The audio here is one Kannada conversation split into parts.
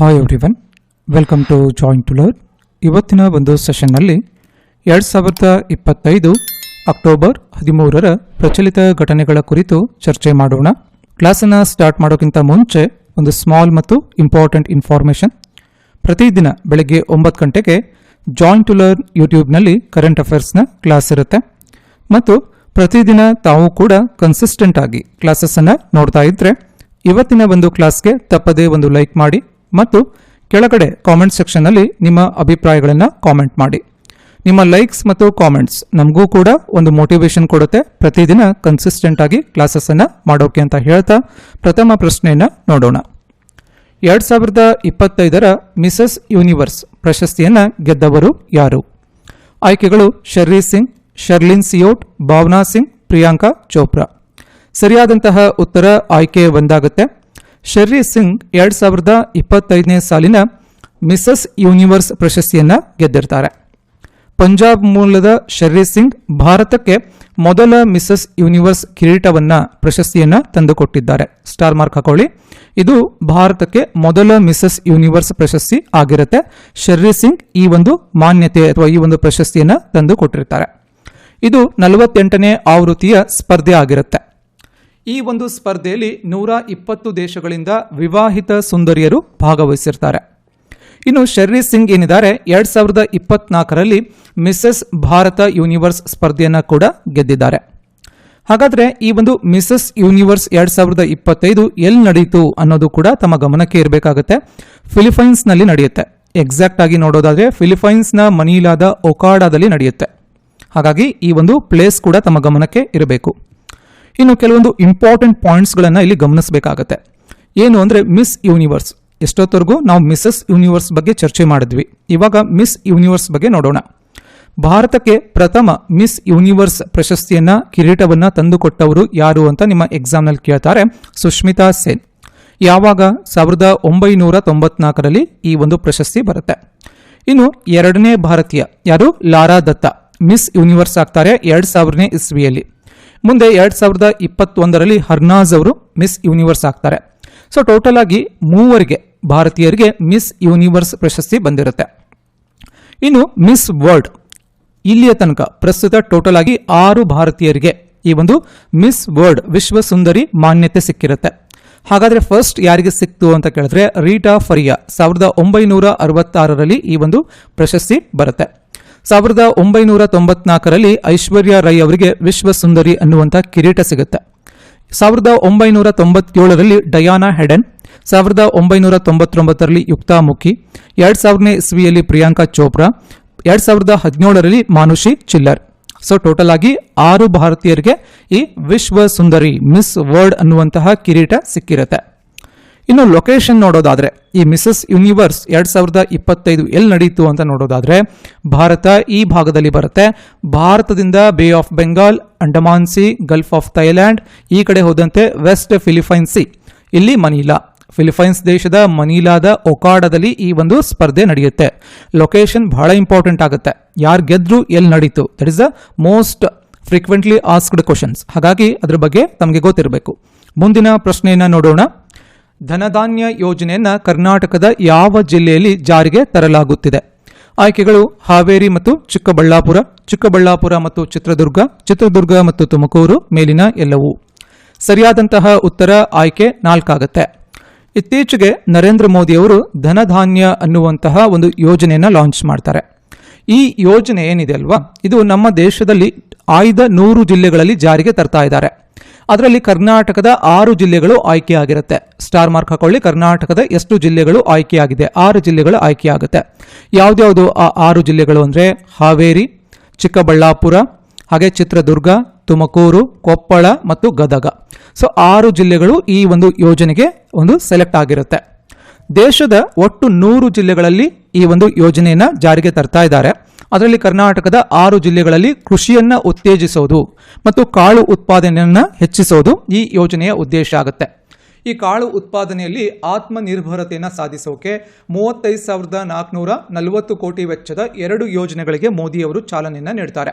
Hi everyone welcome to join to learn ಇವತ್ತಿನ ಒಂದು ಸೆಷನ್ನಲ್ಲಿ ಎರಡು ಸಾವಿರದ ಇಪ್ಪತ್ತೈದು ಅಕ್ಟೋಬರ್ ಹದಿಮೂರರ ಪ್ರಚಲಿತ ಘಟನೆಗಳ ಕುರಿತು ಚರ್ಚೆ ಮಾಡೋಣ. ಕ್ಲಾಸನ್ನು ಸ್ಟಾರ್ಟ್ ಮಾಡೋಕ್ಕಿಂತ ಮುಂಚೆ ಒಂದು ಸ್ಮಾಲ್ ಮತ್ತು ಇಂಪಾರ್ಟೆಂಟ್ ಇನ್ಫಾರ್ಮೇಷನ್ ಪ್ರತಿದಿನ ಬೆಳಗ್ಗೆ ಒಂಬತ್ತು ಗಂಟೆಗೆ ಜಾಯಿಂಟ್ ಟು ಲರ್ನ್ ಯೂಟ್ಯೂಬ್ನಲ್ಲಿ ಕರೆಂಟ್ ಅಫೇರ್ಸ್ನ ಕ್ಲಾಸ್ ಇರುತ್ತೆ. ಮತ್ತು ಪ್ರತಿದಿನ ತಾವು ಕೂಡ ಕನ್ಸಿಸ್ಟೆಂಟ್ ಆಗಿ ಕ್ಲಾಸಸ್ಸನ್ನು ನೋಡ್ತಾ ಇದ್ರೆ, ಇವತ್ತಿನ ಒಂದು ಕ್ಲಾಸ್ಗೆ ತಪ್ಪದೇ ಒಂದು ಲೈಕ್ ಮಾಡಿ ಮತ್ತು ಕೆಳಗಡೆ ಕಾಮೆಂಟ್ ಸೆಕ್ಷನ್ನಲ್ಲಿ ನಿಮ್ಮ ಅಭಿಪ್ರಾಯಗಳನ್ನು ಕಾಮೆಂಟ್ ಮಾಡಿ. ನಿಮ್ಮ ಲೈಕ್ಸ್ ಮತ್ತು ಕಾಮೆಂಟ್ಸ್ ನಮಗೂ ಕೂಡ ಒಂದು ಮೋಟಿವೇಶನ್ ಕೊಡುತ್ತೆ. ಪ್ರತಿದಿನ ಕನ್ಸಿಸ್ಟೆಂಟ್ ಆಗಿ ಕ್ಲಾಸಸ್ಸನ್ನು ಮಾಡೋಕೆ ಅಂತ ಹೇಳ್ತಾ ಪ್ರಥಮ ಪ್ರಶ್ನೆಯನ್ನು ನೋಡೋಣ. ಎರಡು ಸಾವಿರದ ಇಪ್ಪತ್ತೈದರ ಮಿಸಸ್ ಯೂನಿವರ್ಸ್ ಪ್ರಶಸ್ತಿಯನ್ನು ಗೆದ್ದವರು ಯಾರು? ಆಯ್ಕೆಗಳು ಶರ್ರಿ ಸಿಂಗ್, ಶರ್ಲಿನ್ ಸಿಯೋಟ್, ಭಾವನಾ ಸಿಂಗ್, ಪ್ರಿಯಾಂಕಾ ಚೋಪ್ರಾ. ಸರಿಯಾದಂತಹ ಉತ್ತರ ಆಯ್ಕೆ ಒಂದಾಗುತ್ತೆ. ಶರ್ರಿ ಸಿಂಗ್ ಎರಡು ಸಾವಿರದ ಇಪ್ಪತ್ತೈದನೇ ಸಾಲಿನ ಮಿಸಸ್ ಯೂನಿವರ್ಸ್ ಪ್ರಶಸ್ತಿಯನ್ನು ಗೆದ್ದಿರ್ತಾರೆ. ಪಂಜಾಬ್ ಮೂಲದ ಶರ್ರಿ ಸಿಂಗ್ ಭಾರತಕ್ಕೆ ಮೊದಲ ಮಿಸಸ್ ಯೂನಿವರ್ಸ್ ಕಿರೀಟವನ್ನ ಪ್ರಶಸ್ತಿಯನ್ನ ತಂದುಕೊಟ್ಟಿದ್ದಾರೆ. ಸ್ಟಾರ್ ಮಾರ್ಕ್ ಹಾಕೊಳ್ಳಿ. ಇದು ಭಾರತಕ್ಕೆ ಮೊದಲ ಮಿಸಸ್ ಯೂನಿವರ್ಸ್ ಪ್ರಶಸ್ತಿ ಆಗಿರುತ್ತೆ. ಶರ್ರಿ ಸಿಂಗ್ ಈ ಒಂದು ಮಾನ್ಯತೆ ಅಥವಾ ಈ ಒಂದು ಪ್ರಶಸ್ತಿಯನ್ನ ತಂದುಕೊಟ್ಟಿರ್ತಾರೆ. ಇದು ನಲವತ್ತೆಂಟನೇ ಆವೃತ್ತಿಯ ಸ್ಪರ್ಧೆ ಆಗಿರುತ್ತೆ. ಈ ಒಂದು ಸ್ಪರ್ಧೆಯಲ್ಲಿ ನೂರ ಇಪ್ಪತ್ತು ದೇಶಗಳಿಂದ ವಿವಾಹಿತ ಸುಂದರಿಯರು ಭಾಗವಹಿಸಿರ್ತಾರೆ. ಇನ್ನು ಶರ್ರಿ ಸಿಂಗ್ ಏನಿದ್ದಾರೆ, ಎರಡ್ ಸಾವಿರದ ಇಪ್ಪತ್ನಾಲ್ಕರಲ್ಲಿ ಮಿಸಸ್ ಭಾರತ ಯೂನಿವರ್ಸ್ ಸ್ಪರ್ಧೆಯನ್ನ ಕೂಡ ಗೆದ್ದಿದ್ದಾರೆ. ಹಾಗಾದ್ರೆ ಈ ಒಂದು ಮಿಸಸ್ ಯೂನಿವರ್ಸ್ ಎರಡ್ ಸಾವಿರದ ಇಪ್ಪತ್ತೈದು ಎಲ್ಲಿ ನಡೆಯಿತು ಅನ್ನೋದು ಕೂಡ ತಮ್ಮ ಗಮನಕ್ಕೆ ಇರಬೇಕಾಗುತ್ತೆ. ಫಿಲಿಪೈನ್ಸ್ನಲ್ಲಿ ನಡೆಯುತ್ತೆ. ಎಕ್ಸಾಕ್ಟ್ ಆಗಿ ನೋಡೋದಾದ್ರೆ ಫಿಲಿಪೈನ್ಸ್ನ ಮನೀಲಾದ ಒಕಾಡಾದಲ್ಲಿ ನಡೆಯುತ್ತೆ. ಹಾಗಾಗಿ ಈ ಒಂದು ಪ್ಲೇಸ್ ಕೂಡ ತಮ್ಮ ಗಮನಕ್ಕೆ ಇರಬೇಕು. ಇನ್ನು ಕೆಲವೊಂದು ಇಂಪಾರ್ಟೆಂಟ್ ಪಾಯಿಂಟ್ಸ್ಗಳನ್ನು ಇಲ್ಲಿ ಗಮನಿಸಬೇಕಾಗತ್ತೆ. ಏನು ಅಂದರೆ ಮಿಸ್ ಯೂನಿವರ್ಸ್ ಎಷ್ಟೊತ್ತವರೆಗೂ ನಾವು ಮಿಸಸ್ ಯೂನಿವರ್ಸ್ ಬಗ್ಗೆ ಚರ್ಚೆ ಮಾಡಿದ್ವಿ. ಇವಾಗ ಮಿಸ್ ಯೂನಿವರ್ಸ್ ಬಗ್ಗೆ ನೋಡೋಣ. ಭಾರತಕ್ಕೆ ಪ್ರಥಮ ಮಿಸ್ ಯೂನಿವರ್ಸ್ ಪ್ರಶಸ್ತಿಯನ್ನ, ಕಿರೀಟವನ್ನ ತಂದುಕೊಟ್ಟವರು ಯಾರು ಅಂತ ನಿಮ್ಮ ಎಕ್ಸಾಮ್ನಲ್ಲಿ ಕೇಳ್ತಾರೆ. ಸುಷ್ಮಿತಾ ಸೇನ್. ಯಾವಾಗ? ಸಾವಿರದ ಒಂಬೈನೂರ ತೊಂಬತ್ನಾಲ್ಕರಲ್ಲಿ ಈ ಒಂದು ಪ್ರಶಸ್ತಿ ಬರುತ್ತೆ. ಇನ್ನು ಎರಡನೇ ಭಾರತೀಯ ಯಾರು? ಲಾರಾ ದತ್ತ. ಮಿಸ್ ಯೂನಿವರ್ಸ್ ಆಗ್ತಾರೆ ಎರಡು ಸಾವಿರನೇ ಇಸ್ವಿಯಲ್ಲಿ. ಮುಂದೆ ಎರಡ್ ಸಾವಿರದ ಇಪ್ಪತ್ತೊಂದರಲ್ಲಿ ಹರ್ನಾಜ್ ಅವರು ಮಿಸ್ ಯೂನಿವರ್ಸ್ ಆಗ್ತಾರೆ. ಸೊ ಟೋಟಲ್ ಆಗಿ ಮೂವರಿಗೆ ಭಾರತೀಯರಿಗೆ ಮಿಸ್ ಯೂನಿವರ್ಸ್ ಪ್ರಶಸ್ತಿ ಬಂದಿರುತ್ತೆ. ಇನ್ನು ಮಿಸ್ ವರ್ಲ್ಡ್, ಇಲ್ಲಿಯ ತನಕ ಪ್ರಸ್ತುತ ಟೋಟಲ್ ಆಗಿ ಆರು ಭಾರತೀಯರಿಗೆ ಈ ಒಂದು ಮಿಸ್ ವರ್ಲ್ಡ್ ವಿಶ್ವ ಸುಂದರಿ ಮಾನ್ಯತೆ ಸಿಕ್ಕಿರುತ್ತೆ. ಹಾಗಾದ್ರೆ ಫಸ್ಟ್ ಯಾರಿಗೆ ಸಿಕ್ತು ಅಂತ ಕೇಳಿದ್ರೆ ರೀಟಾ ಫರಿಯಾ ಸಾವಿರದ ಒಂಬೈನೂರ ಅರವತ್ತಾರರಲ್ಲಿ ಈ ಒಂದು ಪ್ರಶಸ್ತಿ ಬರುತ್ತೆ. ಸಾವಿರದ ಒಂಬೈನೂರ ತೊಂಬತ್ನಾಲ್ಕರಲ್ಲಿ ಐಶ್ವರ್ಯ ರೈ ಅವರಿಗೆ ವಿಶ್ವ ಸುಂದರಿ ಅನ್ನುವಂಥ ಕಿರೀಟ ಸಿಗುತ್ತೆ. ಸಾವಿರದ ಒಂಬೈನೂರ ತೊಂಬತ್ತೇಳರಲ್ಲಿ ಡಯಾನಾ ಹೆಡೆನ್, ಸಾವಿರದ ಒಂಬೈನೂರ ತೊಂಬತ್ತೊಂಬತ್ತರಲ್ಲಿ ಯುಕ್ತಾ ಮುಖಿ, ಎರಡು ಸಾವಿರನೇ ಇಸ್ವಿಯಲ್ಲಿ ಪ್ರಿಯಾಂಕಾ ಚೋಪ್ರಾ, ಎರಡು ಸಾವಿರದ ಹದಿನೇಳರಲ್ಲಿ ಮಾನುಷಿ ಚಿಲ್ಲರ್. ಸೊ ಟೋಟಲ್ ಆಗಿ ಆರು ಭಾರತೀಯರಿಗೆ ಈ ವಿಶ್ವ ಸುಂದರಿ ಮಿಸ್ ವರ್ಲ್ಡ್ ಅನ್ನುವಂತಹ ಕಿರೀಟ ಸಿಕ್ಕಿರುತ್ತೆ. ಇನ್ನು ಲೊಕೇಶನ್ ನೋಡೋದಾದ್ರೆ, ಈ ಮಿಸಸ್ ಯೂನಿವರ್ಸ್ ಎರಡು ಸಾವಿರದ ಇಪ್ಪತ್ತೈದು ಎಲ್ಲಿ ನಡೀತು ಅಂತ ನೋಡೋದಾದ್ರೆ, ಭಾರತ ಈ ಭಾಗದಲ್ಲಿ ಬರುತ್ತೆ. ಭಾರತದಿಂದ bay of Bengal Andaman sea gulf of Thailand ಈ ಕಡೆ ಹೋದಂತೆ ವೆಸ್ಟ್ ಫಿಲಿಪೈನ್ಸ್ ಸಿ ಇಲ್ಲಿ ಮನೀಲಾ. ಫಿಲಿಪೈನ್ಸ್ ದೇಶದ ಮನೀಲಾದ ಒಕಾಡದಲ್ಲಿ ಈ ಒಂದು ಸ್ಪರ್ಧೆ ನಡೆಯುತ್ತೆ. ಲೊಕೇಶನ್ ಬಹಳ ಇಂಪಾರ್ಟೆಂಟ್ ಆಗುತ್ತೆ. ಯಾರು ಗೆದ್ರು ಎಲ್ಲಿ ನಡೀತು? That is the most frequently asked questions ಹಾಗಾಗಿ ಅದರ ಬಗ್ಗೆ ತಮಗೆ ಗೊತ್ತಿರಬೇಕು. ಮುಂದಿನ ಪ್ರಶ್ನೆಯನ್ನು ನೋಡೋಣ. ಧನಧಾನ್ಯ ಯೋಜನೆಯನ್ನು ಕರ್ನಾಟಕದ ಯಾವ ಜಿಲ್ಲೆಯಲ್ಲಿ ಜಾರಿಗೆ ತರಲಾಗುತ್ತಿದೆ? ಆಯ್ಕೆಗಳು ಹಾವೇರಿ ಮತ್ತು ಚಿಕ್ಕಬಳ್ಳಾಪುರ ಚಿಕ್ಕಬಳ್ಳಾಪುರ ಮತ್ತು ಚಿತ್ರದುರ್ಗ ಚಿತ್ರದುರ್ಗ ಮತ್ತು ತುಮಕೂರು ಮೇಲಿನ ಎಲ್ಲವೂ. ಸರಿಯಾದಂತಹ ಉತ್ತರ ಆಯ್ಕೆ ನಾಲ್ಕಾಗತ್ತೆ. ಇತ್ತೀಚೆಗೆ ನರೇಂದ್ರ ಮೋದಿಯವರು ಧನಧಾನ್ಯ ಅನ್ನುವಂತಹ ಒಂದು ಯೋಜನೆಯನ್ನು ಲಾಂಚ್ ಮಾಡ್ತಾರೆ. ಈ ಯೋಜನೆ ಏನಿದೆ ಅಲ್ವಾ? ಇದು ನಮ್ಮ ದೇಶದಲ್ಲಿ ಆಯ್ದ ನೂರು ಜಿಲ್ಲೆಗಳಲ್ಲಿ ಜಾರಿಗೆ ತರ್ತಾ ಇದ್ದಾರೆ. ಅದರಲ್ಲಿ ಕರ್ನಾಟಕದ ಆರು ಜಿಲ್ಲೆಗಳು ಆಯ್ಕೆಯಾಗಿರುತ್ತೆ. ಸ್ಟಾರ್ ಮಾರ್ಕ್ ಹಾಕೊಳ್ಳಿ, ಕರ್ನಾಟಕದ ಎಷ್ಟು ಜಿಲ್ಲೆಗಳು ಆಯ್ಕೆಯಾಗಿದೆ? ಆರು ಜಿಲ್ಲೆಗಳು ಆಯ್ಕೆಯಾಗುತ್ತೆ. ಯಾವ್ದ್ಯಾವುದು ಆ ಆರು ಜಿಲ್ಲೆಗಳು ಅಂದರೆ? ಹಾವೇರಿ, ಚಿಕ್ಕಬಳ್ಳಾಪುರ, ಹಾಗೆ ಚಿತ್ರದುರ್ಗ, ತುಮಕೂರು, ಕೊಪ್ಪಳ ಮತ್ತು ಗದಗ. ಸೊ ಆರು ಜಿಲ್ಲೆಗಳು ಈ ಒಂದು ಯೋಜನೆಗೆ ಒಂದು ಸೆಲೆಕ್ಟ್ ಆಗಿರುತ್ತೆ. ದೇಶದ ಒಟ್ಟು ನೂರು ಜಿಲ್ಲೆಗಳಲ್ಲಿ ಈ ಒಂದು ಯೋಜನೆಯನ್ನು ಜಾರಿಗೆ ತರ್ತಾ ಇದ್ದಾರೆ. ಅದರಲ್ಲಿ ಕರ್ನಾಟಕದ ಆರು ಜಿಲ್ಲೆಗಳಲ್ಲಿ ಕೃಷಿಯನ್ನು ಉತ್ತೇಜಿಸೋದು ಮತ್ತು ಕಾಳು ಉತ್ಪಾದನೆಯನ್ನು ಹೆಚ್ಚಿಸೋದು ಈ ಯೋಜನೆಯ ಉದ್ದೇಶ ಆಗುತ್ತೆ. ಈ ಕಾಳು ಉತ್ಪಾದನೆಯಲ್ಲಿ ಆತ್ಮನಿರ್ಭರತೆಯನ್ನು ಸಾಧಿಸೋಕೆ ಮೂವತ್ತೈದು ಸಾವಿರದ ನಾಲ್ಕುನೂರ ನಲವತ್ತು ಕೋಟಿ ವೆಚ್ಚದ ಎರಡು ಯೋಜನೆಗಳಿಗೆ ಮೋದಿಯವರು ಚಾಲನೆಯನ್ನು ನೀಡ್ತಾರೆ.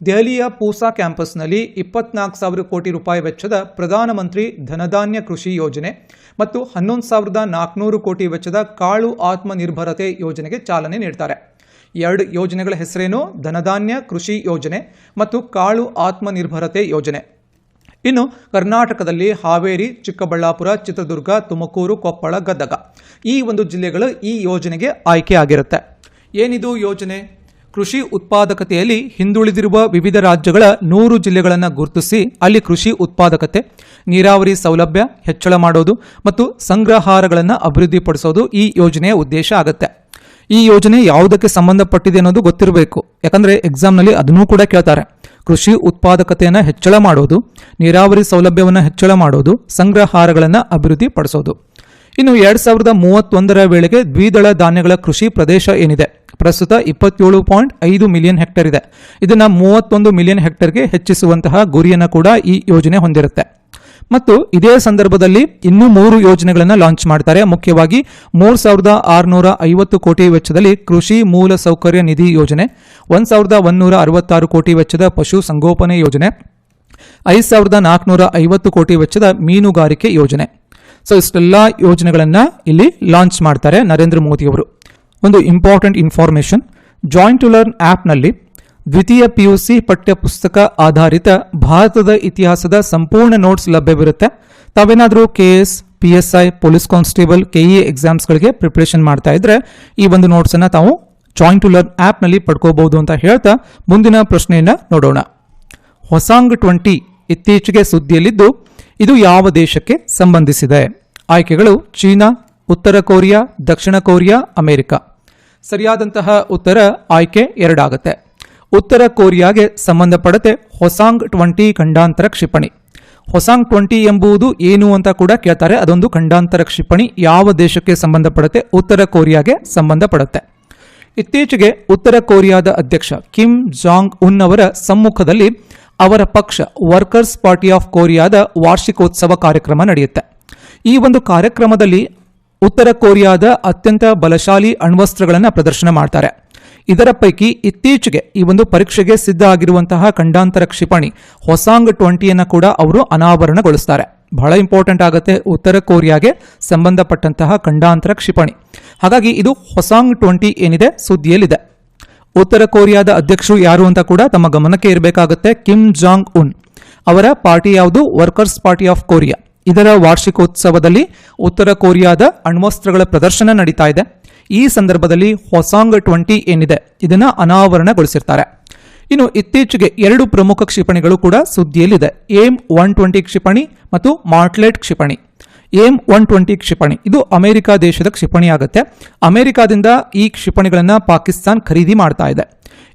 ದೆಹಲಿಯ ಪೂಸಾ ಕ್ಯಾಂಪಸ್ನಲ್ಲಿ ಇಪ್ಪತ್ನಾಲ್ಕು ಸಾವಿರ ಕೋಟಿ ರೂಪಾಯಿ ವೆಚ್ಚದ ಪ್ರಧಾನಮಂತ್ರಿ ಧನಧಾನ್ಯ ಕೃಷಿ ಯೋಜನೆ ಮತ್ತು ಹನ್ನೊಂದು ಸಾವಿರದ ನಾಲ್ಕುನೂರು ಕೋಟಿ ವೆಚ್ಚದ ಕಾಳು ಆತ್ಮನಿರ್ಭರತೆ ಯೋಜನೆಗೆ ಚಾಲನೆ ನೀಡ್ತಾರೆ. ಎರಡು ಯೋಜನೆಗಳ ಹೆಸರೇನು? ಧನಧಾನ್ಯ ಕೃಷಿ ಯೋಜನೆ ಮತ್ತು ಕಾಳು ಆತ್ಮನಿರ್ಭರತೆ ಯೋಜನೆ. ಇನ್ನು ಕರ್ನಾಟಕದಲ್ಲಿ ಹಾವೇರಿ, ಚಿಕ್ಕಬಳ್ಳಾಪುರ, ಚಿತ್ರದುರ್ಗ, ತುಮಕೂರು, ಕೊಪ್ಪಳ, ಗದಗ. ಈ ಒಂದು ಜಿಲ್ಲೆಗಳು ಈ ಯೋಜನೆಗೆ ಆಯ್ಕೆ ಆಗಿರುತ್ತೆ. ಏನಿದು ಯೋಜನೆ? ಕೃಷಿ ಉತ್ಪಾದಕತೆಯಲ್ಲಿ ಹಿಂದುಳಿದಿರುವ ವಿವಿಧ ರಾಜ್ಯಗಳ ನೂರು ಜಿಲ್ಲೆಗಳನ್ನು ಗುರುತಿಸಿ ಅಲ್ಲಿ ಕೃಷಿ ಉತ್ಪಾದಕತೆ, ನೀರಾವರಿ ಸೌಲಭ್ಯ ಹೆಚ್ಚಳ ಮಾಡೋದು ಮತ್ತು ಸಂಗ್ರಹಾರಗಳನ್ನು ಅಭಿವೃದ್ಧಿಪಡಿಸೋದು ಈ ಯೋಜನೆಯ ಉದ್ದೇಶ ಆಗುತ್ತೆ. ಈ ಯೋಜನೆ ಯಾವುದಕ್ಕೆ ಸಂಬಂಧಪಟ್ಟಿದೆ ಅನ್ನೋದು ಗೊತ್ತಿರಬೇಕು. ಯಾಕಂದ್ರೆ ಎಕ್ಸಾಮ್ನಲ್ಲಿ ಅದನ್ನೂ ಕೂಡ ಕೇಳ್ತಾರೆ. ಕೃಷಿ ಉತ್ಪಾದಕತೆಯನ್ನು ಹೆಚ್ಚಳ ಮಾಡೋದು, ನೀರಾವರಿ ಸೌಲಭ್ಯವನ್ನು ಹೆಚ್ಚಳ ಮಾಡೋದು, ಸಂಗ್ರಹಾರಗಳನ್ನು ಅಭಿವೃದ್ಧಿ ಪಡಿಸೋದು. ಇನ್ನು ಎರಡು ಸಾವಿರದ ಮೂವತ್ತೊಂದರ ವೇಳೆಗೆ ದ್ವಿದಳ ಧಾನ್ಯಗಳ ಕೃಷಿ ಪ್ರದೇಶ ಏನಿದೆ? ಪ್ರಸ್ತುತ ಇಪ್ಪತ್ತೇಳು ಪಾಯಿಂಟ್ ಐದು ಮಿಲಿಯನ್ ಹೆಕ್ಟೇರ್ ಇದೆ. ಇದನ್ನ ಮೂವತ್ತೊಂದು ಮಿಲಿಯನ್ ಹೆಕ್ಟೇರ್ಗೆ ಹೆಚ್ಚಿಸುವಂತಹ ಗುರಿಯನ್ನು ಕೂಡ ಈ ಯೋಜನೆ ಹೊಂದಿರುತ್ತೆ. ಮತ್ತು ಇದೇ ಸಂದರ್ಭದಲ್ಲಿ ಇನ್ನೂ ಮೂರು ಯೋಜನೆಗಳನ್ನು ಲಾಂಚ್ ಮಾಡ್ತಾರೆ. ಮುಖ್ಯವಾಗಿ ಮೂರು ಸಾವಿರದ ಆರುನೂರ ಐವತ್ತು ಕೋಟಿ ವೆಚ್ಚದಲ್ಲಿ ಕೃಷಿ ಮೂಲ ಸೌಕರ್ಯ ನಿಧಿ ಯೋಜನೆ, ಒಂದು ಸಾವಿರದ ಒಂದೂರ ಅರವತ್ತಾರು ಕೋಟಿ ವೆಚ್ಚದ ಪಶು ಸಂಗೋಪನೆ ಯೋಜನೆ, ಐದು ಸಾವಿರದ ನಾಲ್ಕುನೂರ ಐವತ್ತು ಕೋಟಿ ವೆಚ್ಚದ ಮೀನುಗಾರಿಕೆ ಯೋಜನೆ. ಸೊ ಇಷ್ಟೆಲ್ಲ ಯೋಜನೆಗಳನ್ನು ಇಲ್ಲಿ ಲಾಂಚ್ ಮಾಡ್ತಾರೆ ನರೇಂದ್ರ ಮೋದಿಯವರು. ಒಂದು important information joint to learn ಆ್ಯಪ್ನಲ್ಲಿ ದ್ವಿತೀಯ ಪಿಯುಸಿ ಪಠ್ಯಪುಸ್ತಕ ಆಧಾರಿತ ಭಾರತದ ಇತಿಹಾಸದ ಸಂಪೂರ್ಣ ನೋಟ್ಸ್ ಲಭ್ಯವಿರುತ್ತೆ. ತಾವೇನಾದರೂ K S P S I police constable KE ಎಕ್ಸಾಮ್ಸ್ಗಳಿಗೆ preparation ಮಾಡ್ತಾ ಇದ್ರೆ ಈ ಒಂದು ನೋಟ್ಸನ್ನು ತಾವು ಜಾಯಿಂಟ್ ಟು ಲರ್ನ್ ಆ್ಯಪ್ನಲ್ಲಿ ಪಡ್ಕೋಬಹುದು ಅಂತ ಹೇಳ್ತಾ ಮುಂದಿನ ಪ್ರಶ್ನೆಯನ್ನು ನೋಡೋಣ. ಹೊಸಾಂಗ್ ಟ್ವೆಂಟಿ ಇತ್ತೀಚೆಗೆ ಸುದ್ದಿಯಲ್ಲಿದ್ದು, ಇದು ಯಾವ ದೇಶಕ್ಕೆ ಸಂಬಂಧಿಸಿದೆ? ಆಯ್ಕೆಗಳು ಚೀನಾ, ಉತ್ತರ ಕೊರಿಯಾ, ದಕ್ಷಿಣ ಕೊರಿಯಾ, ಅಮೆರಿಕ. ಸರಿಯಾದಂತಹ ಉತ್ತರ ಆಯ್ಕೆ ಎರಡಾಗುತ್ತೆ. ಉತ್ತರ ಕೊರಿಯಾಗೆ ಸಂಬಂಧಪಡತೆ ಹೊಸಾಂಗ್ ಟ್ವೆಂಟಿ ಖಂಡಾಂತರ ಕ್ಷಿಪಣಿ. ಹೊಸಾಂಗ್ ಟ್ವೆಂಟಿ ಎಂಬುದು ಏನು ಅಂತ ಕೂಡ ಕೇಳ್ತಾರೆ. ಅದೊಂದು ಖಂಡಾಂತರ ಕ್ಷಿಪಣಿ. ಯಾವ ದೇಶಕ್ಕೆ ಸಂಬಂಧಪಡುತ್ತೆ ಉತ್ತರ ಕೊರಿಯಾಗೆ ಸಂಬಂಧಪಡುತ್ತೆ ಇತ್ತೀಚೆಗೆ ಉತ್ತರ ಕೊರಿಯಾದ ಅಧ್ಯಕ್ಷ ಕಿಮ್ ಜಾಂಗ್ ಉನ್ ಅವರ ಸಮ್ಮುಖದಲ್ಲಿ ಅವರ ಪಕ್ಷ ವರ್ಕರ್ಸ್ ಪಾರ್ಟಿ ಆಫ್ ಕೊರಿಯಾದ ವಾರ್ಷಿಕೋತ್ಸವ ಕಾರ್ಯಕ್ರಮ ನಡೆಯುತ್ತೆ. ಈ ಒಂದು ಕಾರ್ಯಕ್ರಮದಲ್ಲಿ ಉತ್ತರ ಕೊರಿಯಾದ ಅತ್ಯಂತ ಬಲಶಾಲಿ ಅಣ್ವಸ್ತ್ರಗಳನ್ನು ಪ್ರದರ್ಶನ ಮಾಡ್ತಾರೆ. ಇದರ ಪೈಕಿ ಇತ್ತೀಚೆಗೆ ಈ ಒಂದು ಪರೀಕ್ಷೆಗೆ ಸಿದ್ಧ ಆಗಿರುವಂತಹ ಖಂಡಾಂತರ ಕ್ಷಿಪಣಿ, ಹೊಸಾಂಗ್ ಟ್ವೆಂಟಿಯನ್ನು ಕೂಡ ಅವರು ಅನಾವರಣಗೊಳಿಸ್ತಾರೆ. ಬಹಳ ಇಂಪಾರ್ಟೆಂಟ್ ಆಗುತ್ತೆ ಉತ್ತರ ಕೊರಿಯಾಗೆ ಸಂಬಂಧಪಟ್ಟಂತಹ ಖಂಡಾಂತರ ಕ್ಷಿಪಣಿ. ಹಾಗಾಗಿ ಇದು ಹೊಸಾಂಗ್ ಟ್ವೆಂಟಿ ಏನಿದೆ ಸುದ್ದಿಯಲ್ಲಿದೆ. ಉತ್ತರ ಕೊರಿಯಾದ ಅಧ್ಯಕ್ಷರು ಯಾರು ಅಂತ ಕೂಡ ತಮ್ಮ ಗಮನಕ್ಕೆ ಇರಬೇಕಾಗುತ್ತೆ ಕಿಮ್ ಜಾಂಗ್ ಉನ್. ಅವರ ಪಾರ್ಟಿ ಯಾವುದು? Workers party of Korea. ಇದರ ವಾರ್ಷಿಕೋತ್ಸವದಲ್ಲಿ ಉತ್ತರ ಕೊರಿಯಾದ ಅಣ್ವಸ್ತ್ರಗಳ ಪ್ರದರ್ಶನ ನಡೀತಾ ಇದೆ. ಈ ಸಂದರ್ಭದಲ್ಲಿ ಹೊಸಾಂಗ್ ಟ್ವೆಂಟಿ ಏನಿದೆ, ಇದನ್ನ ಅನಾವರಣಗೊಳಿಸಿರ್ತಾರೆ. ಇನ್ನು ಇತ್ತೀಚೆಗೆ ಎರಡು ಪ್ರಮುಖ ಕ್ಷಿಪಣಿಗಳು ಕೂಡ ಸುದ್ದಿಯಲ್ಲಿದೆ. ಏಮ್ ಒನ್ ಟ್ವೆಂಟಿ ಕ್ಷಿಪಣಿ ಮತ್ತು ಮಾರ್ಟ್ಲೆಟ್ ಕ್ಷಿಪಣಿ. ಏಮ್ ಒನ್ ಟ್ವೆಂಟಿ ಕ್ಷಿಪಣಿ, ಇದು ಅಮೆರಿಕ ದೇಶದ ಕ್ಷಿಪಣಿ ಆಗುತ್ತೆ ಅಮೆರಿಕಾದಿಂದ ಈ ಕ್ಷಿಪಣಿಗಳನ್ನು ಪಾಕಿಸ್ತಾನ್ ಖರೀದಿ ಮಾಡ್ತಾ ಇದೆ.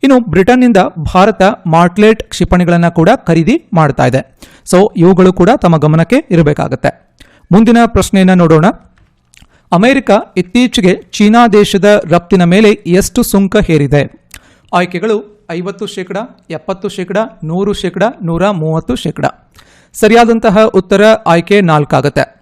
ಇನ್ನು ಬ್ರಿಟನ್ನಿಂದ ಭಾರತ ಮಾರ್ಟ್ಲೆಟ್ ಕ್ಷಿಪಣಿಗಳನ್ನು ಕೂಡ ಖರೀದಿ ಮಾಡ್ತಾ ಇದೆ. ಸೊ ಇವುಗಳು ಕೂಡ ತಮ್ಮ ಗಮನಕ್ಕೆ ಇರಬೇಕಾಗತ್ತೆ. ಮುಂದಿನ ಪ್ರಶ್ನೆಯನ್ನು ನೋಡೋಣ. ಅಮೆರಿಕ ಇತ್ತೀಚೆಗೆ ಚೀನಾ ದೇಶದ ರಫ್ತಿನ ಮೇಲೆ ಎಷ್ಟು ಸುಂಕ ಹೇರಿದೆ? ಆಯ್ಕೆಗಳು ಐವತ್ತು ಶೇಕಡ, ಎಪ್ಪತ್ತು ಶೇಕಡ, ನೂರು ಶೇಕಡ, ನೂರ ಮೂವತ್ತು ಶೇಕಡ. ಸರಿಯಾದಂತಹ ಉತ್ತರ ಆಯ್ಕೆ ನಾಲ್ಕಾಗತ್ತೆ.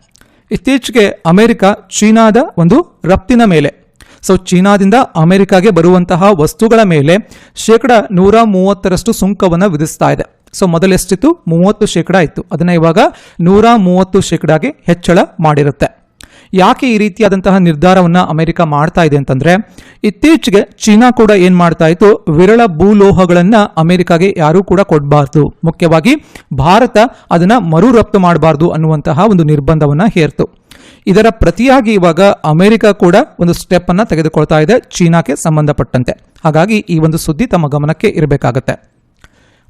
ಇತ್ತೀಚೆಗೆ ಅಮೆರಿಕ ಚೀನಾದ ಒಂದು ರಫ್ತಿನ ಮೇಲೆ. ಸೊ ಚೀನಾದಿಂದ ಅಮೆರಿಕಾಗೆ ಬರುವಂತಹ ವಸ್ತುಗಳ ಮೇಲೆ ಶೇಕಡ ನೂರ ಮೂವತ್ತರಷ್ಟು ಸುಂಕವನ್ನು ವಿಧಿಸ್ತಾ ಇದೆ. ಸೊ ಮೊದಲೆಷ್ಟಿತ್ತು ಮೂವತ್ತು ಶೇಕಡ ಇತ್ತು. ಅದನ್ನು ಇವಾಗ ನೂರ ಮೂವತ್ತು ಶೇಕಡಾಗೆ ಹೆಚ್ಚಳ ಮಾಡಿರುತ್ತೆ. ಯಾಕೆ ಈ ರೀತಿಯಾದಂತಹ ನಿರ್ಧಾರವನ್ನು ಅಮೆರಿಕ ಮಾಡ್ತಾ ಇದೆ ಅಂತಂದ್ರೆ, ಇತ್ತೀಚೆಗೆ ಚೀನಾ ಕೂಡ ಏನ್ ಮಾಡ್ತಾ ಇತ್ತು? ವಿರಳ ಭೂಲೋಹಗಳನ್ನು ಅಮೆರಿಕಾಗೆ ಯಾರೂ ಕೂಡ ಕೊಡಬಾರ್ದು. ಮುಖ್ಯವಾಗಿ ಭಾರತ ಅದನ್ನ ಮರು ರಫ್ತು ಮಾಡಬಾರ್ದು ಅನ್ನುವಂತಹ ಒಂದು ನಿರ್ಬಂಧವನ್ನ ಹೇರ್ತು. ಇದರ ಪ್ರತಿಯಾಗಿ ಇವಾಗ ಅಮೆರಿಕ ಕೂಡ ಒಂದು ಸ್ಟೆಪ್ ಅನ್ನ ತೆಗೆದುಕೊಳ್ತಾ ಇದೆ ಚೀನಾಕ್ಕೆ ಸಂಬಂಧಪಟ್ಟಂತೆ. ಹಾಗಾಗಿ ಈ ಒಂದು ಸುದ್ದಿ ತಮ್ಮ ಗಮನಕ್ಕೆ ಇರಬೇಕಾಗತ್ತೆ.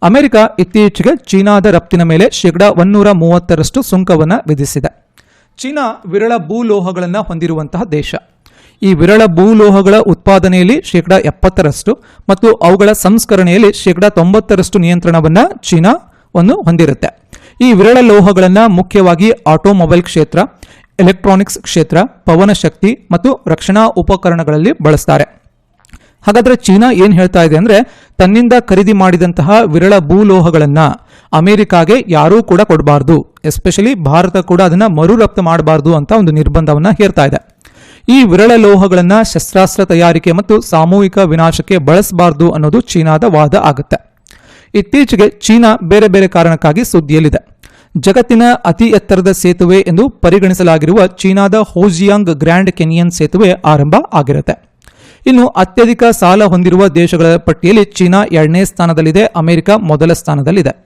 ಅಮೆರಿಕ ಇತ್ತೀಚೆಗೆ ಚೀನಾದ ರಫ್ತಿನ ಮೇಲೆ ಶೇಕಡಾ ಒನ್ನೂರ ಮೂವತ್ತರಷ್ಟು ಸುಂಕವನ್ನು ವಿಧಿಸಿದೆ. ಚೀನಾ ವಿರಳ ಭೂಲೋಹಗಳನ್ನು ಹೊಂದಿರುವಂತಹ ದೇಶ. ಈ ವಿರಳ ಭೂಲೋಹಗಳ ಉತ್ಪಾದನೆಯಲ್ಲಿ ಶೇಕಡ ಎಪ್ಪತ್ತರಷ್ಟು ಮತ್ತು ಅವುಗಳ ಸಂಸ್ಕರಣೆಯಲ್ಲಿ ಶೇಕಡ ತೊಂಬತ್ತರಷ್ಟು ನಿಯಂತ್ರಣವನ್ನು ಚೀನಾವನ್ನು ಹೊಂದಿರುತ್ತೆ. ಈ ವಿರಳ ಲೋಹಗಳನ್ನು ಮುಖ್ಯವಾಗಿ ಆಟೋಮೊಬೈಲ್ ಕ್ಷೇತ್ರ, ಎಲೆಕ್ಟ್ರಾನಿಕ್ಸ್ ಕ್ಷೇತ್ರ ಪವನ ಶಕ್ತಿ ಮತ್ತು ರಕ್ಷಣಾ ಉಪಕರಣಗಳಲ್ಲಿ ಬಳಸ್ತಾರೆ. ಹಾಗಾದ್ರೆ ಚೀನಾ ಏನ್ ಹೇಳ್ತಾ ಇದೆ ಅಂದ್ರೆ ತನ್ನಿಂದ ಖರೀದಿ ಮಾಡಿದಂತಹ ವಿರಳ ಭೂಲೋಹಗಳನ್ನ ಅಮೆರಿಕಾಗೆ ಯಾರೂ ಕೂಡ ಕೊಡಬಾರ್ದು. ಎಸ್ಪೆಷಲಿ ಭಾರತ ಕೂಡ ಅದನ್ನ ಮರು ರಫ್ತು ಮಾಡಬಾರ್ದು ಅಂತ ಒಂದು ನಿರ್ಬಂಧವನ್ನ ಹೇರ್ತಾ ಇದೆ. ಈ ವಿರಳ ಲೋಹಗಳನ್ನ ಶಸ್ತ್ರಾಸ್ತ್ರ ತಯಾರಿಕೆ ಮತ್ತು ಸಾಮೂಹಿಕ ವಿನಾಶಕ್ಕೆ ಬಳಸಬಾರ್ದು ಅನ್ನೋದು ಚೀನಾದ ವಾದ ಆಗುತ್ತೆ. ಇತ್ತೀಚೆಗೆ ಚೀನಾ ಬೇರೆ ಬೇರೆ ಕಾರಣಕ್ಕಾಗಿ ಸುದ್ದಿಯಲ್ಲಿದೆ. ಜಗತ್ತಿನ ಅತಿ ಎತ್ತರದ ಸೇತುವೆ ಎಂದು ಪರಿಗಣಿಸಲಾಗಿರುವ ಚೀನಾದ ಹೋಜಿಯಾಂಗ್ ಗ್ರ್ಯಾಂಡ್ ಕೆನಿಯನ್ ಸೇತುವೆ ಆರಂಭ ಆಗಿರುತ್ತೆ. ಇನ್ನು ಅತ್ಯಧಿಕ ಸಾಲ ಹೊಂದಿರುವ ದೇಶಗಳ ಪಟ್ಟಿಯಲ್ಲಿ ಚೀನಾ ಎರಡನೇ ಸ್ಥಾನದಲ್ಲಿದೆ, ಅಮೆರಿಕ ಮೊದಲ ಸ್ಥಾನದಲ್ಲಿದೆ.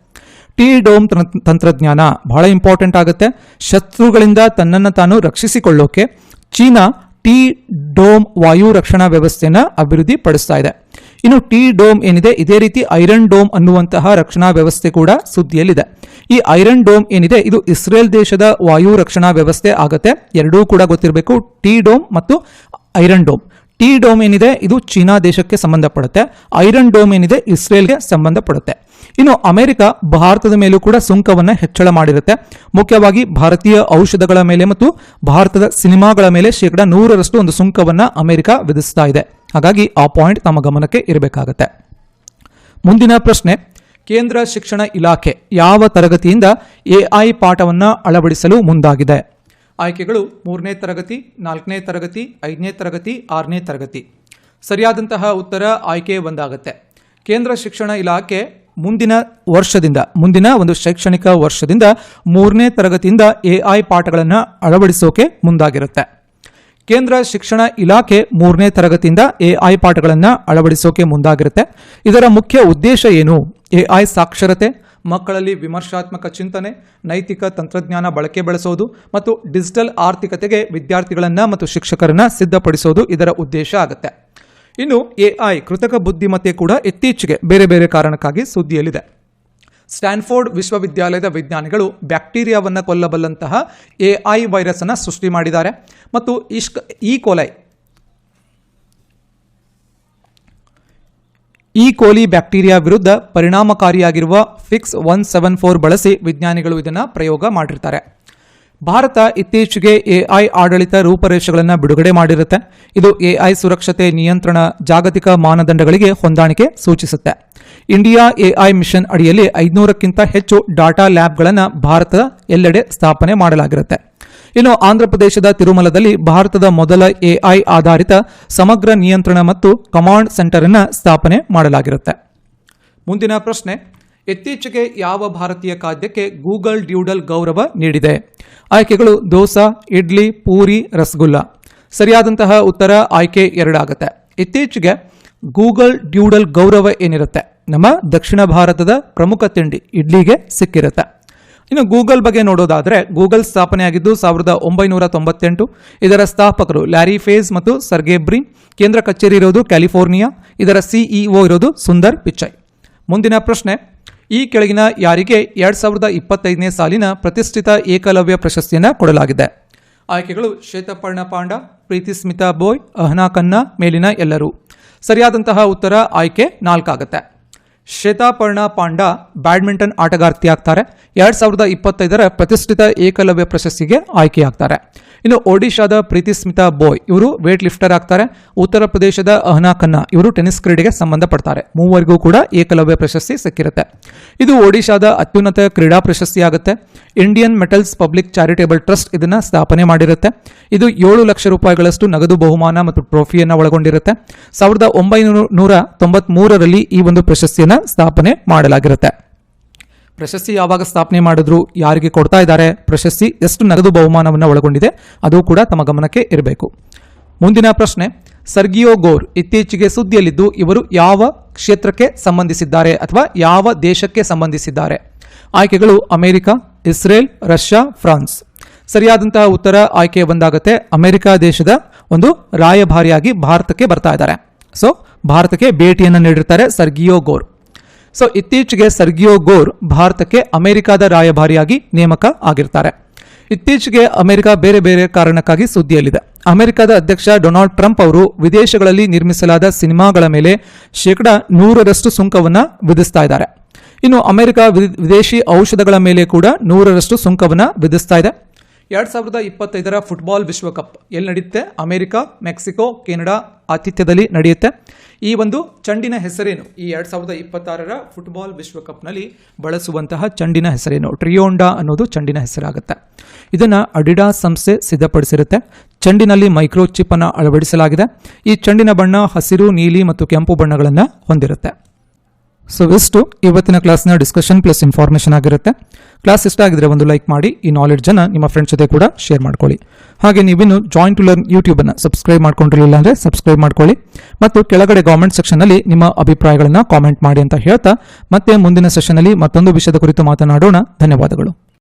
ಟಿ ಡೋಮ್ ತಂತ್ರ- ತಂತ್ರಜ್ಞಾನ ಬಹಳ ಇಂಪಾರ್ಟೆಂಟ್ ಆಗುತ್ತೆ. ಶತ್ರುಗಳಿಂದ ತನ್ನನ್ನು ತಾನು ರಕ್ಷಿಸಿಕೊಳ್ಳೋಕೆ ಚೀನಾ ಟಿ ಡೋಮ್ ವಾಯು ರಕ್ಷಣಾ ವ್ಯವಸ್ಥೆಯನ್ನು ಅಭಿವೃದ್ಧಿ ಪಡಿಸ್ತಾ ಇದೆ. ಇನ್ನು ಟಿ ಡೋಮ್ ಏನಿದೆ, ಇದೇ ರೀತಿ ಐರನ್ ಡೋಮ್ ಅನ್ನುವಂತಹ ರಕ್ಷಣಾ ವ್ಯವಸ್ಥೆ ಕೂಡ ಸುದ್ದಿಯಲ್ಲಿದೆ. ಈ ಐರನ್ ಡೋಮ್ ಏನಿದೆ, ಇದು ಇಸ್ರೇಲ್ ದೇಶದ ವಾಯು ರಕ್ಷಣಾ ವ್ಯವಸ್ಥೆ ಆಗುತ್ತೆ. ಎರಡೂ ಕೂಡ ಗೊತ್ತಿರಬೇಕು, ಟಿ ಡೋಮ್ ಮತ್ತು ಐರನ್ ಡೋಮ್. ಟಿ ಡೋಮ್ ಏನಿದೆ, ಇದು ಚೀನಾ ದೇಶಕ್ಕೆ ಸಂಬಂಧಪಡುತ್ತೆ. ಐರನ್ ಡೋಮ್ ಏನಿದೆ, ಇಸ್ರೇಲ್ಗೆ ಸಂಬಂಧಪಡುತ್ತೆ. ಇನ್ನು ಅಮೆರಿಕ ಭಾರತದ ಮೇಲೂ ಕೂಡ ಸುಂಕವನ್ನು ಹೆಚ್ಚಳ ಮಾಡಿರುತ್ತೆ. ಮುಖ್ಯವಾಗಿ ಭಾರತೀಯ ಔಷಧಗಳ ಮೇಲೆ ಮತ್ತು ಭಾರತದ ಸಿನಿಮಾಗಳ ಮೇಲೆ ಶೇಕಡ ನೂರರಷ್ಟು ಒಂದು ಸುಂಕವನ್ನು ಅಮೆರಿಕ ವಿಧಿಸ್ತಾ ಇದೆ. ಹಾಗಾಗಿ ಆ ಪಾಯಿಂಟ್ ತಮ್ಮ ಗಮನಕ್ಕೆ ಇರಬೇಕಾಗತ್ತೆ. ಮುಂದಿನ ಪ್ರಶ್ನೆ, ಕೇಂದ್ರ ಶಿಕ್ಷಣ ಇಲಾಖೆ ಯಾವ ತರಗತಿಯಿಂದ ಎಐ ಪಾಠವನ್ನು ಅಳವಡಿಸಲು ಮುಂದಾಗಿದೆ? ಆಯ್ಕೆಗಳು ಮೂರನೇ ತರಗತಿ, ನಾಲ್ಕನೇ ತರಗತಿ, ಐದನೇ ತರಗತಿ, ಆರನೇ ತರಗತಿ. ಸರಿಯಾದಂತಹ ಉತ್ತರ ಆಯ್ಕೆ ಒಂದಾಗುತ್ತೆ. ಕೇಂದ್ರ ಶಿಕ್ಷಣ ಇಲಾಖೆ ಮುಂದಿನ ವರ್ಷದಿಂದ, ಮುಂದಿನ ಒಂದು ಶೈಕ್ಷಣಿಕ ವರ್ಷದಿಂದ ಮೂರನೇ ತರಗತಿಯಿಂದ ಎಐ ಪಾಠಗಳನ್ನು ಅಳವಡಿಸೋಕೆ ಮುಂದಾಗಿರುತ್ತೆ. ಕೇಂದ್ರ ಶಿಕ್ಷಣ ಇಲಾಖೆ ಮೂರನೇ ತರಗತಿಯಿಂದ ಎಐ ಪಾಠಗಳನ್ನು ಅಳವಡಿಸೋಕೆ ಮುಂದಾಗಿರುತ್ತೆ. ಇದರ ಮುಖ್ಯ ಉದ್ದೇಶ ಏನು? ಎಐ ಸಾಕ್ಷರತೆ, ಮಕ್ಕಳಲ್ಲಿ ವಿಮರ್ಶಾತ್ಮಕ ಚಿಂತನೆ, ನೈತಿಕ ತಂತ್ರಜ್ಞಾನ ಬಳಕೆ ಬೆಳೆಸೋದು ಮತ್ತು ಡಿಜಿಟಲ್ ಆರ್ಥಿಕತೆಗೆ ವಿದ್ಯಾರ್ಥಿಗಳನ್ನು ಮತ್ತು ಶಿಕ್ಷಕರನ್ನು ಸಿದ್ಧಪಡಿಸೋದು ಇದರ ಉದ್ದೇಶ ಆಗುತ್ತೆ. ಇನ್ನು ಎಐ ಕೃತಕ ಬುದ್ಧಿಮತ್ತೆ ಕೂಡ ಇತ್ತೀಚೆಗೆ ಬೇರೆ ಬೇರೆ ಕಾರಣಕ್ಕಾಗಿ ಸುದ್ದಿಯಲ್ಲಿದೆ. ಸ್ಟ್ಯಾನ್ಫೋರ್ಡ್ ವಿಶ್ವವಿದ್ಯಾಲಯದ ವಿಜ್ಞಾನಿಗಳು ಬ್ಯಾಕ್ಟೀರಿಯಾವನ್ನು ಕೊಲ್ಲಬಲ್ಲಂತಹ ಎಐ ವೈರಸ್ ಅನ್ನು ಸೃಷ್ಟಿ ಮಾಡಿದ್ದಾರೆ ಮತ್ತು ಇಷ್ಕ್ ಈ ಕೊಲೈ ಈ ಕೋಲಿ ಬ್ಯಾಕ್ಟೀರಿಯಾ ವಿರುದ್ಧ ಪರಿಣಾಮಕಾರಿಯಾಗಿರುವ ಫಿಕ್ಸ್ ಒನ್ ಸೆವೆನ್ ಫೋರ್ ಬಳಸಿ ವಿಜ್ಞಾನಿಗಳು ಇದನ್ನು ಪ್ರಯೋಗ ಮಾಡಿರ್ತಾರೆ. ಭಾರತ ಇತ್ತೀಚೆಗೆ ಎಐ ಆಡಳಿತ ರೂಪರೇಷೆಗಳನ್ನು ಬಿಡುಗಡೆ ಮಾಡಿರುತ್ತೆ. ಇದು ಎಐ ಸುರಕ್ಷತೆ ನಿಯಂತ್ರಣ ಜಾಗತಿಕ ಮಾನದಂಡಗಳಿಗೆ ಹೊಂದಾಣಿಕೆ ಸೂಚಿಸುತ್ತೆ. ಇಂಡಿಯಾ ಎಐ ಮಿಷನ್ ಅಡಿಯಲ್ಲಿ ಐದುನೂರಕ್ಕಿಂತ ಹೆಚ್ಚು ಡಾಟಾ ಲ್ಯಾಬ್ಗಳನ್ನು ಭಾರತ ಎಲ್ಲೆಡೆ ಸ್ಥಾಪನೆ ಮಾಡಲಾಗಿರುತ್ತೆ. ಇನ್ನು ಆಂಧ್ರಪ್ರದೇಶದ ತಿರುಮಲದಲ್ಲಿ ಭಾರತದ ಮೊದಲ ಎಐ ಆಧಾರಿತ ಸಮಗ್ರ ನಿಯಂತ್ರಣ ಮತ್ತು ಕಮಾಂಡ್ ಸೆಂಟರ್ ಅನ್ನು ಸ್ಥಾಪನೆ ಮಾಡಲಾಗಿರುತ್ತೆ. ಮುಂದಿನ ಪ್ರಶ್ನೆ, ಇತ್ತೀಚೆಗೆ ಯಾವ ಭಾರತೀಯ ಖಾದ್ಯಕ್ಕೆ ಗೂಗಲ್ ಡ್ಯೂಡಲ್ ಗೌರವ ನೀಡಿದೆ? ಆಯ್ಕೆಗಳು ದೋಸಾ, ಇಡ್ಲಿ, ಪೂರಿ, ರಸಗುಲ್ಲ. ಸರಿಯಾದಂತಹ ಉತ್ತರ ಆಯ್ಕೆ ಎರಡಾಗುತ್ತೆ. ಇತ್ತೀಚೆಗೆ ಗೂಗಲ್ ಡ್ಯೂಡಲ್ ಗೌರವ ಏನಿರುತ್ತೆ? ನಮ್ಮ ದಕ್ಷಿಣ ಭಾರತದ ಪ್ರಮುಖ ತಿಂಡಿ ಇಡ್ಲಿಗೆ ಸಿಕ್ಕಿರುತ್ತೆ. ಇನ್ನು ಗೂಗಲ್ ಬಗ್ಗೆ ನೋಡೋದಾದರೆ ಗೂಗಲ್ ಸ್ಥಾಪನೆಯಾಗಿದ್ದು ಸಾವಿರದ ಒಂಬೈನೂರ ತೊಂಬತ್ತೆಂಟು. ಇದರ ಸ್ಥಾಪಕರು ಲ್ಯಾರಿ ಫೇಸ್ ಮತ್ತು ಸರ್ಗೆ ಬ್ರಿನ್. ಕೇಂದ್ರ ಕಚೇರಿ ಇರೋದು ಕ್ಯಾಲಿಫೋರ್ನಿಯಾ. ಇದರ ಸಿಇಒ ಇರೋದು ಸುಂದರ್ ಪಿಚೈ ಮುಂದಿನ ಪ್ರಶ್ನೆ, ಈ ಕೆಳಗಿನ ಯಾರಿಗೆ ಎರಡು ಸಾವಿರದ ಇಪ್ಪತ್ತೈದನೇ ಸಾಲಿನ ಪ್ರತಿಷ್ಠಿತ ಏಕಲವ್ಯ ಪ್ರಶಸ್ತಿಯನ್ನು ಕೊಡಲಾಗಿದೆ? ಆಯ್ಕೆಗಳು ಶ್ವೇತಪರ್ಣ ಪಾಂಡ, ಪ್ರೀತಿ ಸ್ಮಿತಾ ಬೋಯ್, ಅಹನಾ ಖನ್ನಾ ಮೇಲಿನ ಎಲ್ಲರೂ. ಸರಿಯಾದಂತಹ ಉತ್ತರ ಆಯ್ಕೆ ನಾಲ್ಕಾಗುತ್ತೆ. ಶ್ವೇತಾಪರ್ಣ ಪಾಂಡ ಬ್ಯಾಡ್ಮಿಂಟನ್ ಆಟಗಾರ್ತಿಯಾಗ್ತಾರೆ. ಎರಡ್ ಸಾವಿರದ ಇಪ್ಪತ್ತೈದರ ಪ್ರತಿಷ್ಠಿತ ಏಕಲವ್ಯ ಪ್ರಶಸ್ತಿಗೆ ಆಯ್ಕೆಯಾಗ್ತಾರೆ. ಇನ್ನು ಒಡಿಶಾದ ಪ್ರೀತಿ ಸ್ಮಿತಾ ಬೋಯ್ ಇವರು ವೇಟ್ ಲಿಫ್ಟರ್ ಆಗ್ತಾರೆ. ಉತ್ತರ ಪ್ರದೇಶದ ಅಹನಾ ಖನ್ನಾ ಇವರು ಟೆನಿಸ್ ಕ್ರೀಡೆಗೆ ಸಂಬಂಧಪಡ್ತಾರೆ. ಮೂವರಿಗೂ ಕೂಡ ಏಕಲವ್ಯ ಪ್ರಶಸ್ತಿ ಸಿಕ್ಕಿರುತ್ತೆ. ಇದು ಒಡಿಶಾದ ಅತ್ಯುನ್ನತ ಕ್ರೀಡಾ ಪ್ರಶಸ್ತಿ ಆಗುತ್ತೆ. Indian metals public charitable trust ಇದನ್ನ ಸ್ಥಾಪನೆ ಮಾಡಿರುತ್ತೆ. ಇದು ಏಳು ಲಕ್ಷ ರೂಪಾಯಿಗಳಷ್ಟು ನಗದು ಬಹುಮಾನ ಮತ್ತು ಟ್ರೋಫಿಯನ್ನು ಒಳಗೊಂಡಿರುತ್ತೆ. ಸಾವಿರದ ಒಂಬೈನೂರ ನೂರ ತೊಂಬತ್ಮೂರರಲ್ಲಿ ಈ ಒಂದು ಪ್ರಶಸ್ತಿಯನ್ನು ಸ್ಥಾಪನೆ ಮಾಡಲಾಗಿರುತ್ತೆ. ಪ್ರಶಸ್ತಿ ಯಾವಾಗ ಸ್ಥಾಪನೆ ಮಾಡಿದ್ರು, ಯಾರಿಗೆ ಕೊಡ್ತಾ ಇದ್ದಾರೆ, ಪ್ರಶಸ್ತಿ ಎಷ್ಟು ನಗದು ಬಹುಮಾನವನ್ನು ಒಳಗೊಂಡಿದೆ, ಅದು ಕೂಡ ತಮ್ಮ ಗಮನಕ್ಕೆ ಇರಬೇಕು. ಮುಂದಿನ ಪ್ರಶ್ನೆ, ಸರ್ಗಿಯೋ ಗೋರ್ ಇತ್ತೀಚೆಗೆ ಸುದ್ದಿಯಲ್ಲಿದ್ದು ಇವರು ಯಾವ ಕ್ಷೇತ್ರಕ್ಕೆ ಸಂಬಂಧಿಸಿದ್ದಾರೆ ಅಥವಾ ಯಾವ ದೇಶಕ್ಕೆ ಸಂಬಂಧಿಸಿದ್ದಾರೆ? ಆಯ್ಕೆಗಳು ಅಮೆರಿಕ, ಇಸ್ರೇಲ್, ರಷ್ಯಾ, ಫ್ರಾನ್ಸ್. ಸರಿಯಾದಂತಹ ಉತ್ತರ ಆಯ್ಕೆ ಬಂದಾಗುತ್ತೆ, ಅಮೆರಿಕ ದೇಶದ ಒಂದು ರಾಯಭಾರಿಯಾಗಿ ಭಾರತಕ್ಕೆ ಬರ್ತಾ ಇದ್ದಾರೆ. ಸೊ ಭಾರತಕ್ಕೆ ಭೇಟಿಯನ್ನು ನೀಡಿರ್ತಾರೆ ಸರ್ಗಿಯೋ ಗೋರ್. ಸೊ ಇತ್ತೀಚೆಗೆ ಸರ್ಗಿಯೋ ಗೋರ್ ಭಾರತಕ್ಕೆ ಅಮೆರಿಕದ ರಾಯಭಾರಿಯಾಗಿ ನೇಮಕ ಆಗಿರ್ತಾರೆ. ಇತ್ತೀಚೆಗೆ ಅಮೆರಿಕ ಬೇರೆ ಬೇರೆ ಕಾರಣಕ್ಕಾಗಿ ಸುದ್ದಿಯಲ್ಲಿದೆ. ಅಮೆರಿಕದ ಅಧ್ಯಕ್ಷ ಡೊನಾಲ್ಡ್ ಟ್ರಂಪ್ ಅವರು ವಿದೇಶಗಳಲ್ಲಿ ನಿರ್ಮಿಸಲಾದ ಸಿನಿಮಾಗಳ ಮೇಲೆ ಶೇಕಡ ನೂರರಷ್ಟು ಸುಂಕವನ್ನು ವಿಧಿಸ್ತಾ ಇದ್ದಾರೆ. ಇನ್ನು ಅಮೆರಿಕ ವಿದೇಶಿ ಔಷಧಗಳ ಮೇಲೆ ಕೂಡ ನೂರರಷ್ಟು ಸುಂಕವನ್ನು ವಿಧಿಸ್ತಾ ಇದೆ. ಎರಡು ಸಾವಿರದ ಇಪ್ಪತ್ತೈದರ ಫುಟ್ಬಾಲ್ ವಿಶ್ವಕಪ್ ಎಲ್ಲಿ ನಡೆಯುತ್ತೆ ಅಮೆರಿಕ, ಮೆಕ್ಸಿಕೋ, ಕೆನಡಾ ಆತಿಥ್ಯದಲ್ಲಿ ನಡೆಯುತ್ತೆ. ಈ ಒಂದು ಚಂಡಿನ ಹೆಸರೇನು? ಈ ಎರಡು ಸಾವಿರದ ಇಪ್ಪತ್ತಾರರ ಫುಟ್ಬಾಲ್ ವಿಶ್ವಕಪ್ನಲ್ಲಿ ಬಳಸುವಂತಹ ಚಂಡಿನ ಹೆಸರೇನು? ಟ್ರಿಯೋಂಡಾ ಅನ್ನೋದು ಚಂಡಿನ ಹೆಸರಾಗುತ್ತೆ. ಇದನ್ನು ಅಡಿಡಾ ಸಂಸ್ಥೆ ಸಿದ್ಧಪಡಿಸಿರುತ್ತೆ. ಚಂಡಿನಲ್ಲಿ ಮೈಕ್ರೋ ಚಿಪ್ ಅನ್ನು ಅಳವಡಿಸಲಾಗಿದೆ. ಈ ಚಂಡಿನ ಬಣ್ಣ ಹಸಿರು, ನೀಲಿ ಮತ್ತು ಕೆಂಪು ಬಣ್ಣಗಳನ್ನು ಹೊಂದಿರುತ್ತೆ. ಸೊ ಇಷ್ಟು ಇವತ್ತಿನ ಕ್ಲಾಸ್ನ ಡಿಸ್ಕಷನ್ ಪ್ಲಸ್ ಇನ್ಫಾರ್ಮೇಷನ್ ಆಗಿರುತ್ತೆ. ಕ್ಲಾಸ್ ಇಷ್ಟ ಆಗಿದ್ರೆ ಒಂದು ಲೈಕ್ ಮಾಡಿ, ಈ ನಾಲೆಡ್ಜನ್ನು ನಿಮ್ಮ ಫ್ರೆಂಡ್ಸ್ ಜೊತೆ ಕೂಡ ಶೇರ್ ಮಾಡ್ಕೊಳ್ಳಿ. ಹಾಗೆ ನೀವಿನ್ನು ಜಾಯಿನ್ ಟು ಲರ್ನ್ ಯೂಟ್ಯೂಬನ್ನು ಸಬ್ಸ್ಕ್ರೈಬ್ ಮಾಡ್ಕೊಂಡಿರಲಿಲ್ಲ ಅಂದರೆ ಸಬ್ಸ್ಕ್ರೈಬ್ ಮಾಡ್ಕೊಳ್ಳಿ. ಮತ್ತು ಕೆಳಗಡೆ ಗೌರ್ಮೆಂಟ್ ಸೆಕ್ಷನ್ನಲ್ಲಿ ನಿಮ್ಮ ಅಭಿಪ್ರಾಯಗಳನ್ನು ಕಾಮೆಂಟ್ ಮಾಡಿ ಅಂತ ಹೇಳ್ತಾ, ಮತ್ತೆ ಮುಂದಿನ ಸೆಷನಲ್ಲಿ ಮತ್ತೊಂದು ವಿಷಯದ ಕುರಿತು ಮಾತನಾಡೋಣ. ಧನ್ಯವಾದಗಳು.